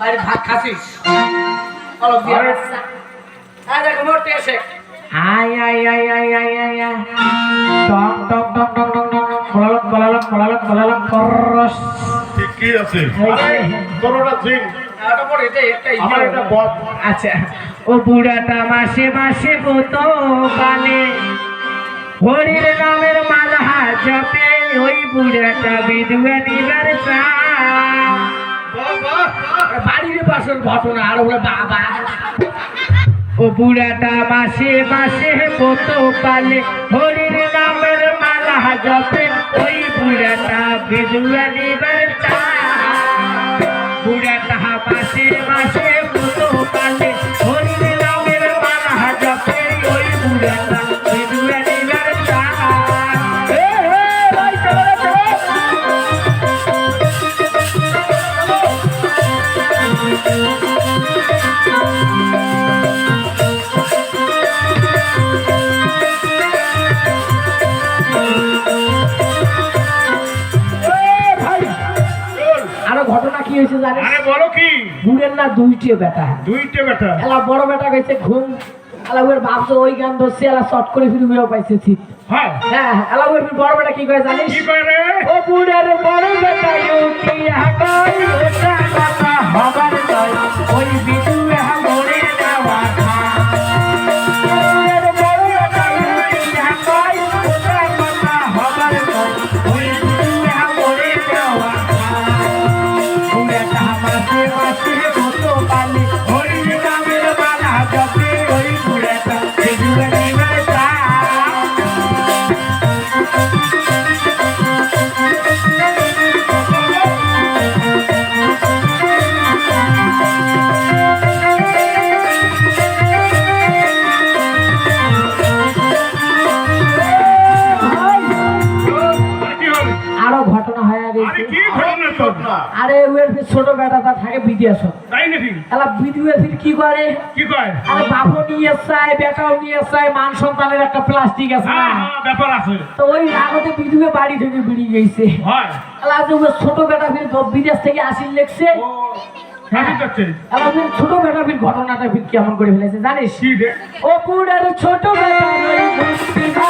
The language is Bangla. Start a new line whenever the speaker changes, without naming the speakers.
বাইরে ভাত খাসিস
আয় আয় আয় আয় আয় আয় আয়। টক টক টক টক টক টক টক বলালক বলালক বলালক বলালক করস
ঠিকই আছে। জিন। আমার এটা বদ
আচ্ছা ও বুড়াটা মাসে মাসে কত কালে হরির নামের মালা জপে ওই বুড়াটা বিধুয়া নিবার চা।
বাড়ির পাশের ঘটনা, আর বলে বাবা।
ও বুড়াটা মাসে মাসে কত পালে, হরির নামের মালা জপে। ওই বুড়াটা বিধুয়া নিবার কি হয়েছে জানিস?
আরে বলো কি?
বুড়ের না দুইটে বেটা
দুইটা বেটা
এলা বড় বেটা গেছে ঘুম। এলা ওর ভাবছে ওই গান ধরছে এলা শর্ট করে ফিরে বিয়ে পাইছে ঠিক
হ্যাঁ
হ্যাঁ এলা ওর বড় বেটা কি করে জানিস?
কি করে
ও বুড়ের বড় বেটা ইউকি হাকাই ওটা কথা হবার
আরে
ছোট বেটাটা থাকে বিদেশ।
তাই নাকি?
এলা ফির কি করে?
কি কয়?
আরে বাপও নিয়ে চায় বেটাও নিয়ে চায় মান সন্তানের একটা প্লাস্টিক আছে
হ্যাঁ
না?
হ্যাঁ ব্যাপার আছে।
তো ওই আগতে বিদুয়ে বাড়ি থেকে বেরিয়ে গেছে।
হয়।
এলা যে ছোট বেটা ফির বিদেশ থেকে আসিল লেখছে ফির ছোট বেটা ফির ঘটনাটা ফির কেমন করে ফেলেছে জানিস? ও পুরার ছোট বেটা।